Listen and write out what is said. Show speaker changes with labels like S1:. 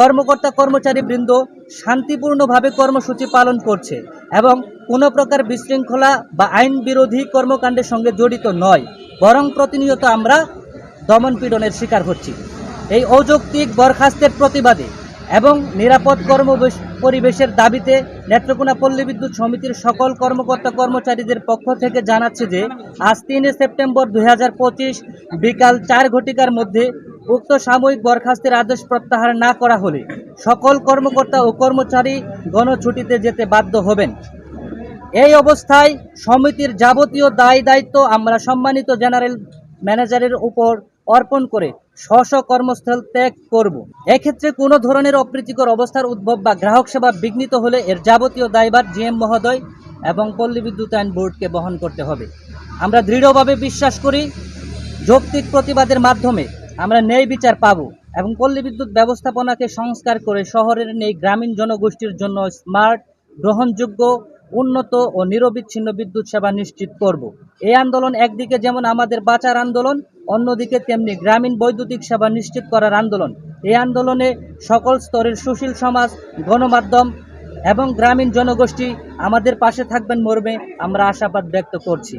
S1: কর্মকর্তা কর্মচারী বৃন্দ শান্তিপূর্ণভাবে কর্মসূচি পালন করছে এবং কোনো প্রকার বিশৃঙ্খলা বা আইন বিরোধী কর্মকাণ্ডের সঙ্গে জড়িত নয়, বরং প্রতিনিয়ত আমরা দমনপীড়নের শিকার হচ্ছি। এই অযৌক্তিক বরখাস্তের প্রতিবাদে এবং নিরাপদ কর্ম পরিবেশের দাবিতে নেত্রকোনা পল্লী বিদ্যুৎ সমিতির সকল কর্মকর্তা কর্মচারীদের পক্ষ থেকে জানাচ্ছে যে, আজ তিনে সেপ্টেম্বর দুই হাজার পঁচিশ বিকাল চার ঘটিকার মধ্যে উক্ত সাময়িক বরখাস্তের আদেশ প্রত্যাহার না করা হলে সকল কর্মকর্তা ও কর্মচারী গণছুটিতে যেতে বাধ্য হবেন। এই অবস্থায় সমিতির যাবতীয় দায় দায়িত্ব আমরা সম্মানিত জেনারেল ম্যানেজারের উপর অর্পণ করে স্ব কর্মস্থল ত্যাগ করব। এক্ষেত্রে কোনো ধরনের অপ্রীতিকর অবস্থার উদ্ভব বা গ্রাহক সেবা বিঘ্নিত হলে এর যাবতীয় দায়ভার জিএম মহোদয় এবং পল্লী বিদ্যুতায়ন বোর্ডকে বহন করতে হবে। আমরা দৃঢ়ভাবে বিশ্বাস করি যৌক্তিক প্রতিবাদের মাধ্যমে আমরা ন্যায় বিচার পাব এবং পল্লী বিদ্যুৎ ব্যবস্থাপনাকে সংস্কার করে শহরের নেই গ্রামীণ জনগোষ্ঠীর জন্য স্মার্ট, গ্রহণযোগ্য, উন্নত ও নিরবিচ্ছিন্ন বিদ্যুৎ সেবা নিশ্চিত করব। এই আন্দোলন একদিকে যেমন আমাদের বাঁচার আন্দোলন, অন্যদিকে তেমনি গ্রামীণ বৈদ্যুতিক সেবা নিশ্চিত করার আন্দোলন। এই আন্দোলনে সকল স্তরের সুশীল সমাজ, গণমাধ্যম এবং গ্রামীণ জনগোষ্ঠী আমাদের পাশে থাকবেন মর্মে আমরা আশাবাদ ব্যক্ত করছি।